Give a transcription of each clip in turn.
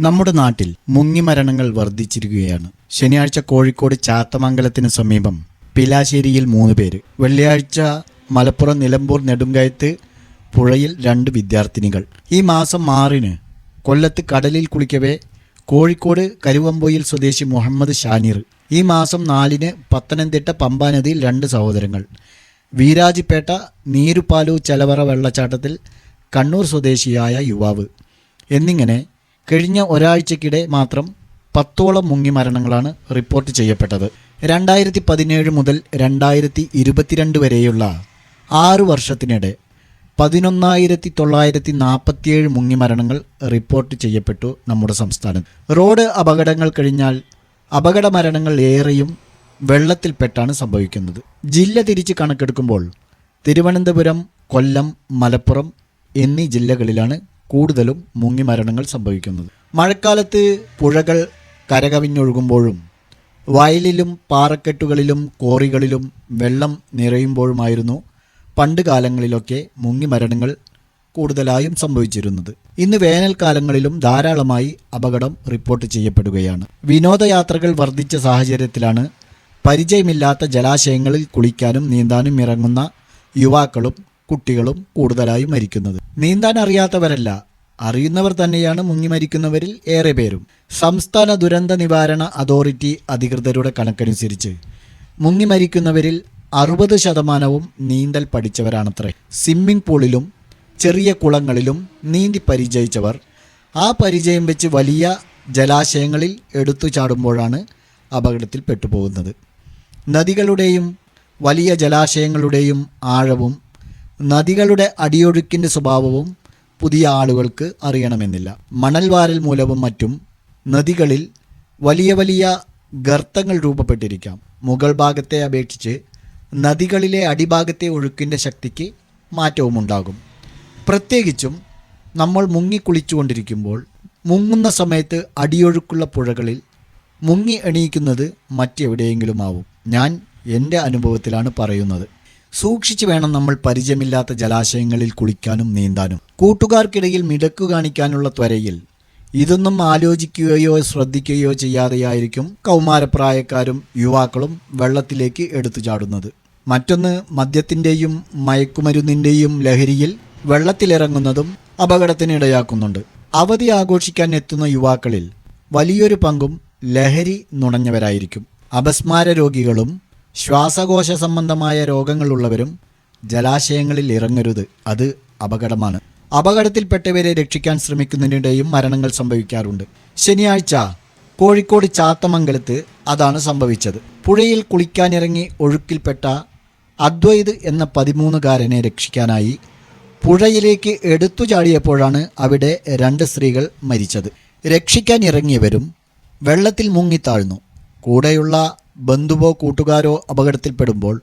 നമ്മുടെ നാട്ടിൽ മുങ്ങിമരണങ്ങൾ വർദ്ധിച്ചിരിക്കുകയാണ്. ശനിയാഴ്ച കോഴിക്കോട് ചാത്തമംഗലത്തിന് സമീപം പിലാശ്ശേരിയിൽ മൂന്ന് പേര്. വെള്ളിയാഴ്ച മലപ്പുറം നിലമ്പൂർ നെടുങ്കയത്ത് പുഴയിൽ രണ്ട് വിദ്യാർത്ഥിനികൾ. ഈ മാസം ആറിന് കൊല്ലത്ത് കടലിൽ കുളിക്കവേ കോഴിക്കോട് കരുവമ്പൊയിൽ സ്വദേശി മുഹമ്മദ് ഷാനീർ. ഈ മാസം നാലിന് പത്തനംതിട്ട പമ്പാനദിയിൽ രണ്ട് സഹോദരങ്ങൾ. വീരാജിപ്പേട്ട നീരുപാലു ചെലവറ വെള്ളച്ചാട്ടത്തിൽ കണ്ണൂർ സ്വദേശിയായ യുവാവ്. എന്നിങ്ങനെ കഴിഞ്ഞ ഒരാഴ്ചക്കിടെ മാത്രം പത്തോളം മുങ്ങി മരണങ്ങളാണ് റിപ്പോർട്ട് ചെയ്യപ്പെട്ടത്. രണ്ടായിരത്തി പതിനേഴ് മുതൽ രണ്ടായിരത്തി ഇരുപത്തിരണ്ട് വരെയുള്ള ആറു വർഷത്തിനിടെ പതിനൊന്നായിരത്തി തൊള്ളായിരത്തി നാൽപ്പത്തിയേഴ് മുങ്ങി മരണങ്ങൾ റിപ്പോർട്ട് ചെയ്യപ്പെട്ടു നമ്മുടെ സംസ്ഥാനത്ത്. റോഡ് അപകടങ്ങൾ കഴിഞ്ഞാൽ അപകട മരണങ്ങൾ ഏറെയും വെള്ളത്തിൽപ്പെട്ടാണ് സംഭവിക്കുന്നത്. ജില്ല തിരിച്ച് കണക്കെടുക്കുമ്പോൾ തിരുവനന്തപുരം കൊല്ലം മലപ്പുറം എന്നീ ജില്ലകളിലാണ് കൂടുതലും മുങ്ങിമരണങ്ങൾ സംഭവിക്കുന്നത്. മഴക്കാലത്ത് പുഴകൾ കരകവിഞ്ഞൊഴുകുമ്പോഴും വയലിലും പാറക്കെട്ടുകളിലും കോറികളിലും വെള്ളം നിറയുമ്പോഴുമായിരുന്നു പണ്ട് കാലങ്ങളിലൊക്കെ മുങ്ങിമരണങ്ങൾ കൂടുതലായും സംഭവിച്ചിരുന്നത്. ഇന്ന് വേനൽക്കാലങ്ങളിലും ധാരാളമായി അപകടം റിപ്പോർട്ട് ചെയ്യപ്പെടുകയാണ്. വിനോദയാത്രകൾ വർദ്ധിച്ച സാഹചര്യത്തിലാണ് പരിചയമില്ലാത്ത ജലാശയങ്ങളിൽ കുളിക്കാനും നീന്താനും ഇറങ്ങുന്ന യുവാക്കളും കുട്ടികളും കൂടുതലായി മരിക്കുന്നത്. നീന്താൻ അറിയാത്തവരല്ല അറിയുന്നവർ തന്നെയാണ് മുങ്ങി മരിക്കുന്നവരിൽ ഏറെ പേരും. സംസ്ഥാന ദുരന്ത നിവാരണ അതോറിറ്റി അധികൃതരുടെ കണക്കനുസരിച്ച് മുങ്ങി മരിക്കുന്നവരിൽ അറുപത് ശതമാനവും നീന്തൽ പഠിച്ചവരാണത്രേ. സ്വിമ്മിംഗ് പൂളിലും ചെറിയ കുളങ്ങളിലും നീന്തി പരിചയിച്ചവർ ആ പരിചയം വെച്ച് വലിയ ജലാശയങ്ങളിൽ എടുത്തു ചാടുമ്പോഴാണ് അപകടത്തിൽ പെട്ടുപോകുന്നത്. നദികളുടെയും വലിയ ജലാശയങ്ങളുടെയും ആഴവും നദികളുടെ അടിയൊഴുക്കിന്റെ സ്വഭാവവും പുതിയ ആളുകൾക്ക് അറിയണമെന്നില്ല. മണൽവാരൽ മൂലവും മറ്റും നദികളിൽ വലിയ വലിയ ഗർത്തങ്ങൾ രൂപപ്പെട്ടിരിക്കാം. മുകൾ ഭാഗത്തെ അപേക്ഷിച്ച് നദികളിലെ അടിഭാഗത്തെ ഒഴുക്കിന്റെ ശക്തിക്ക് മാറ്റവുമുണ്ടാകും. പ്രത്യേകിച്ചും നമ്മൾ മുങ്ങിക്കുളിച്ചുകൊണ്ടിരിക്കുമ്പോൾ മുങ്ങുന്ന സമയത്ത് അടിയൊഴുക്കുള്ള പുഴകളിൽ മുങ്ങി എണീക്കുന്നത് മറ്റെവിടെയെങ്കിലും ആവും ഞാൻ എന്റെ അനുഭവത്തിലാണ് പറയുന്നത്. സൂക്ഷിച്ചു വേണം നമ്മൾ പരിചയമില്ലാത്ത ജലാശയങ്ങളിൽ കുളിക്കാനും നീന്താനും. കൂട്ടുകാർക്കിടയിൽ മിടക്കു കാണിക്കാനുള്ള ത്വരയിൽ ഇതൊന്നും ആലോചിക്കുകയോ ശ്രദ്ധിക്കുകയോ ചെയ്യാതെയായിരിക്കും കൗമാരപ്രായക്കാരും യുവാക്കളും വെള്ളത്തിലേക്ക് എടുത്തു ചാടുന്നത്. മറ്റൊന്ന് മദ്യത്തിന്റെയും മയക്കുമരുന്നിന്റെയും ലഹരിയിൽ വെള്ളത്തിലിറങ്ങുന്നതും അപകടത്തിനിടയാക്കുന്നുണ്ട് അവധി ആഘോഷിക്കാൻ എത്തുന്ന യുവാക്കളിൽ വലിയൊരു പങ്കും ലഹരി നുണഞ്ഞവരായിരിക്കും. അപസ്മാര രോഗികളും ശ്വാസകോശ സംബന്ധമായ രോഗങ്ങളുള്ളവരും ജലാശയങ്ങളിൽ ഇറങ്ങരുത്. അത് അപകടമാണ്. അപകടത്തിൽപ്പെട്ടവരെ രക്ഷിക്കാൻ ശ്രമിക്കുന്നതിനിടെയും മരണങ്ങൾ സംഭവിക്കാറുണ്ട്. ശനിയാഴ്ച കോഴിക്കോട് ചാത്തമംഗലത്ത് അതാണ് സംഭവിച്ചത്. പുഴയിൽ കുളിക്കാനിറങ്ങി ഒഴുക്കിൽപ്പെട്ട അദ്വൈത് എന്ന പതിമൂന്നുകാരനെ രക്ഷിക്കാനായി പുഴയിലേക്ക് എടുത്തു ചാടിയപ്പോഴാണ് അവിടെ രണ്ട് സ്ത്രീകൾ മരിച്ചത്. രക്ഷിക്കാൻ ഇറങ്ങിയവരും വെള്ളത്തിൽ മുങ്ങിത്താഴ്ന്നു കൂടെയുള്ള ബന്ധുവോ കൂട്ടുകാരോ അപകടത്തിൽപ്പെടുമ്പോൾ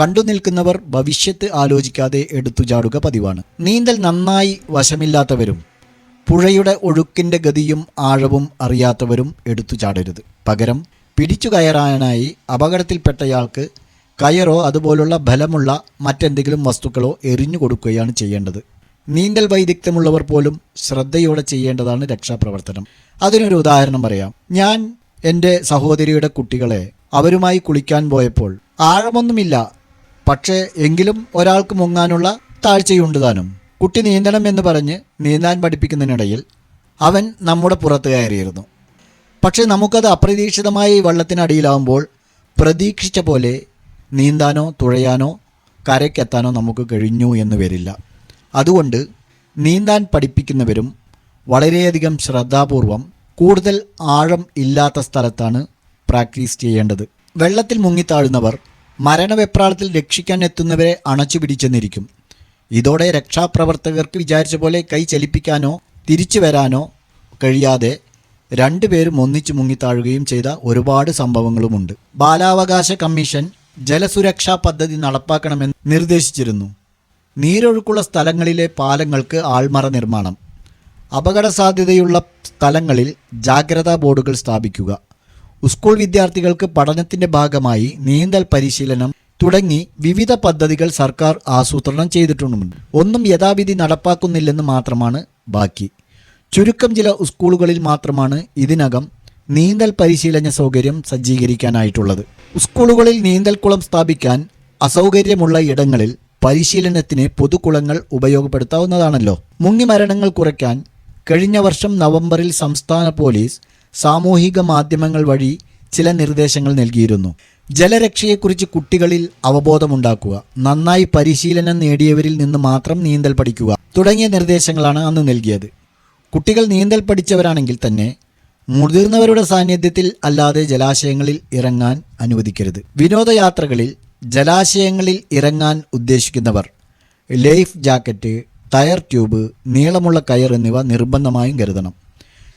കണ്ടു നിൽക്കുന്നവർ ഭവിഷ്യത്ത് ആലോചിക്കാതെ എടുത്തു ചാടുക പതിവാണ്. നീന്തൽ നന്നായി വശമില്ലാത്തവരും പുഴയുടെ ഒഴുക്കിന്റെ ഗതിയും ആഴവും അറിയാത്തവരും എടുത്തു ചാടരുത്. പകരം പിടിച്ചു കയറാനായി അപകടത്തിൽപ്പെട്ടയാൾക്ക് കയറോ അതുപോലുള്ള ബലമുള്ള മറ്റെന്തെങ്കിലും വസ്തുക്കളോ എറിഞ്ഞു കൊടുക്കുകയാണ് ചെയ്യേണ്ടത്. നീന്തൽ വൈദഗ്ധ്യമുള്ളവർ പോലും ശ്രദ്ധയോടെ ചെയ്യേണ്ടതാണ് രക്ഷാപ്രവർത്തനം. അതിനൊരു ഉദാഹരണം പറയാം. ഞാൻ എന്റെ സഹോദരിയുടെ കുട്ടികളെ അവരുമായി കുളിക്കാൻ പോയപ്പോൾ ആഴമൊന്നുമില്ല. പക്ഷേ എങ്കിലും ഒരാൾക്ക് മുങ്ങാനുള്ള താഴ്ചയുണ്ട് താനും. കുട്ടി നീന്തണം എന്ന് പറഞ്ഞ് നീന്താൻ പഠിപ്പിക്കുന്നതിനിടയിൽ അവൻ നമ്മുടെ പുറത്ത് കയറിയിരുന്നു. പക്ഷേ നമുക്കത് അപ്രതീക്ഷിതമായി വെള്ളത്തിനടിയിലാവുമ്പോൾ പ്രതീക്ഷിച്ച പോലെ നീന്താനോ തുഴയാനോ കരയ്ക്കെത്താനോ നമുക്ക് കഴിഞ്ഞു എന്ന് വരില്ല. അതുകൊണ്ട് നീന്താൻ പഠിപ്പിക്കുന്നവരും വളരെയധികം ശ്രദ്ധാപൂർവം കൂടുതൽ ആഴം ഇല്ലാത്ത സ്ഥലത്താണ് പ്രാക്ടീസ് ചെയ്യേണ്ടത്. വെള്ളത്തിൽ മുങ്ങിത്താഴുന്നവർ മരണവെപ്രാളത്തിൽ രക്ഷിക്കാൻ എത്തുന്നവരെ അണച്ചു പിടിച്ചെന്നിരിക്കും. ഇതോടെ രക്ഷാപ്രവർത്തകർക്ക് വിചാരിച്ച പോലെ കൈ ചലിപ്പിക്കാനോ തിരിച്ചു വരാനോ കഴിയാതെ രണ്ടുപേരും ഒന്നിച്ചു മുങ്ങിത്താഴുകയും ചെയ്ത ഒരുപാട് സംഭവങ്ങളുമുണ്ട്. ബാലാവകാശ കമ്മീഷൻ ജലസുരക്ഷാ പദ്ധതി നടപ്പാക്കണമെന്ന് നിർദ്ദേശിച്ചിരുന്നു. നീരൊഴുക്കുള്ള സ്ഥലങ്ങളിലെ പാലങ്ങൾക്ക് ആൾമറ നിർമ്മാണം. അപകട സാധ്യതയുള്ള സ്ഥലങ്ങളിൽ ജാഗ്രതാ ബോർഡുകൾ സ്ഥാപിക്കുക. സ്കൂൾ വിദ്യാർത്ഥികൾക്ക് പഠനത്തിന്റെ ഭാഗമായി നീന്തൽ പരിശീലനം തുടങ്ങി വിവിധ പദ്ധതികൾ സർക്കാർ ആസൂത്രണം ചെയ്തിട്ടുണ്ട് ഒന്നും യഥാവിധി നടപ്പാക്കുന്നില്ലെന്ന് മാത്രമാണ് ബാക്കി. ചുരുക്കം ചില സ്കൂളുകളിൽ മാത്രമാണ് ഇതിനകം നീന്തൽ പരിശീലന സൗകര്യം സജ്ജീകരിക്കാനായിട്ടുള്ളത്. സ്കൂളുകളിൽ നീന്തൽ കുളം സ്ഥാപിക്കാൻ അസൗകര്യമുള്ള ഇടങ്ങളിൽ പരിശീലനത്തിന് പൊതുകുളങ്ങൾ ഉപയോഗപ്പെടുത്താവുന്നതാണല്ലോ. മുങ്ങിമരണങ്ങൾ കുറയ്ക്കാൻ കഴിഞ്ഞ വർഷം നവംബറിൽ സംസ്ഥാന പോലീസ് സാമൂഹിക മാധ്യമങ്ങൾ വഴി ചില നിർദ്ദേശങ്ങൾ നൽകിയിരുന്നു. ജലരക്ഷയെക്കുറിച്ച് കുട്ടികളിൽ അവബോധമുണ്ടാക്കുക നന്നായി പരിശീലനം നേടിയവരിൽ നിന്ന് മാത്രം നീന്തൽ പഠിക്കുക തുടങ്ങിയ നിർദ്ദേശങ്ങളാണ് അന്ന് നൽകിയത്. കുട്ടികൾ നീന്തൽ പഠിച്ചവരാണെങ്കിൽ തന്നെ മുതിർന്നവരുടെ സാന്നിധ്യത്തിൽ അല്ലാതെ ജലാശയങ്ങളിൽ ഇറങ്ങാൻ അനുവദിക്കരുത്. വിനോദയാത്രകളിൽ ജലാശയങ്ങളിൽ ഇറങ്ങാൻ ഉദ്ദേശിക്കുന്നവർ ലൈഫ് ജാക്കറ്റ് ടയർ ട്യൂബ് നീളമുള്ള കയർ എന്നിവ നിർബന്ധമായും കരുതണം.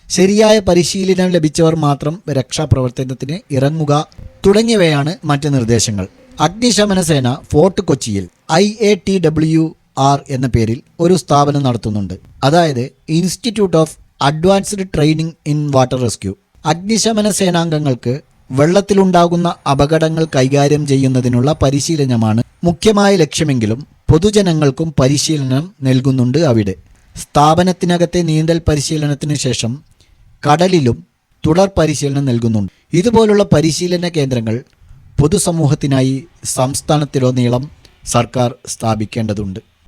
ശരിയായ പരിശീലനം ലഭിച്ചവർ മാത്രം രക്ഷാപ്രവർത്തനത്തിന് ഇറങ്ങുക തുടങ്ങിയവയാണ് മറ്റ് നിർദ്ദേശങ്ങൾ. അഗ്നിശമന സേന ഫോർട്ട് കൊച്ചിയിൽ I A T W R എന്ന പേരിൽ ഒരു സ്ഥാപനം നടത്തുന്നുണ്ട്. അതായത് institute of advanced training in water rescue. അഗ്നിശമന സേനാംഗങ്ങൾക്ക് വെള്ളത്തിലുണ്ടാകുന്ന അപകടങ്ങൾ കൈകാര്യം ചെയ്യുന്നതിനുള്ള പരിശീലനമാണ് മുഖ്യമായ ലക്ഷ്യമെങ്കിലും പൊതുജനങ്ങൾക്കും പരിശീലനം നൽകുന്നുണ്ട് അവിടെ. സ്ഥാപനത്തിനകത്തെ നീന്തൽ പരിശീലനത്തിന് ശേഷം കടലിലും തുടർ പരിശീലനം നൽകുന്നുണ്ട്. ഇതുപോലുള്ള പരിശീലന കേന്ദ്രങ്ങൾ പൊതുസമൂഹത്തിനായി സംസ്ഥാനത്തിലുടനീളം സർക്കാർ സ്ഥാപിക്കേണ്ടതുണ്ട്.